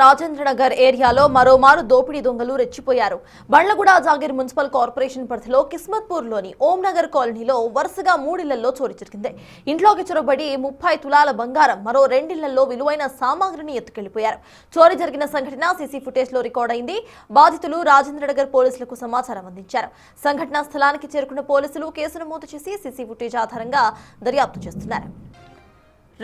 రాజేంద్రనగర్ ఏరియాలో మరోమారు దోపిడీ దొంగలు రెచ్చిపోయారు. బండ్లగూడ జాగీర్ మున్సిపల్ కార్పొరేషన్ పరిధిలో కిస్మత్పూర్లోని ఓంనగర్ కాలనీలో వరుసగా మూడిళ్ళలో చోరీ జరిగింది. ఇంట్లోకి చొరబడి ముప్పై తులాల బంగారం మరో రెండిళ్ళలో విలువైన సామాగ్రిని ఎత్తుకెళ్ళిపోయారు. చోరీ జరిగిన సంఘటన సీసీ ఫుటేజ్లో రికార్డ్ అయింది. బాధితులు రాజేంద్రనగర్ పోలీసులకు సమాచారం అందించారు. సంఘటనా స్థలానికి చేరుకున్న పోలీసులు కేసు నమోదు చేసి సీసీ ఫుటేజ్ ఆధారంగా దర్యాప్తు చేస్తున్నారు.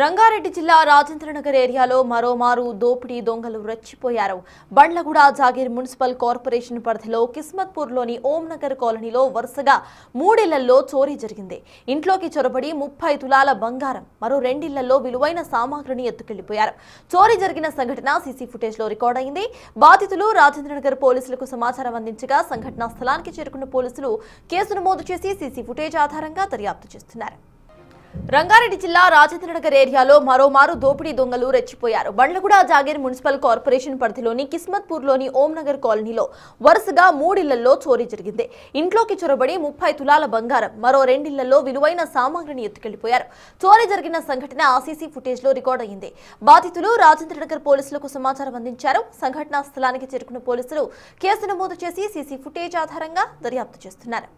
రంగారెడ్డి జిల్లా రాజేంద్రనగర్ ఏరియాలో మరోమారు దోపిడీ దొంగలు రెచ్చిపోయారు. బండ్లగూడ జాగీర్ మున్సిపల్ కార్పొరేషన్ పరిధిలో కిస్మత్పూర్లోని ఓంనగర్ కాలనీలో వరుసగా మూడిళ్ళలో చోరీ జరిగింది. ఇంట్లోకి చొరబడి ముప్పై తులాల బంగారం మరో రెండిళ్ళలో విలువైన సామాగ్రిని ఎత్తుకెళ్ళిపోయారు. చోరీ జరిగిన సంఘటన సీసీ ఫుటేజ్లో రికార్డైంది బాధితులు రాజేంద్రనగర్ పోలీసులకు సమాచారం అందించగా సంఘటనా స్థలానికి చేరుకున్న పోలీసులు కేసు నమోదు చేసి సీసీ ఫుటేజ్ ఆధారంగా దర్యాప్తు చేస్తున్నారు. రంగారెడ్డి జిల్లా రాజేంద్రనగర్ ఏరియాలో మరోమారు దోపిడీ దొంగలు రెచ్చిపోయారు. బండ్లగూడ జాగీర్ మున్సిపల్ కార్పొరేషన్ పరిధిలోని కిస్మత్పూర్లోని ఓంనగర్ కాలనీలో వరుసగా మూడిళ్ళలో చోరీ జరిగింది. ఇంట్లోకి చొరబడి ముప్పై తులాల బంగారం మరో రెండిళ్ళలో విలువైన సామాగ్రిని ఎత్తుకెళ్ళిపోయారు. చోరీ జరిగిన సంఘటన ఆసీసీ ఫుటేజ్లో రికార్డ్ అయింది బాధితులు రాజేంద్రనగర్ పోలీసులకు సమాచారం అందించారు. సంఘటనా స్థలానికి చేరుకున్న పోలీసులు కేసు నమోదు చేసి సీసీ ఫుటేజ్ ఆధారంగా దర్యాప్తు చేస్తున్నారు.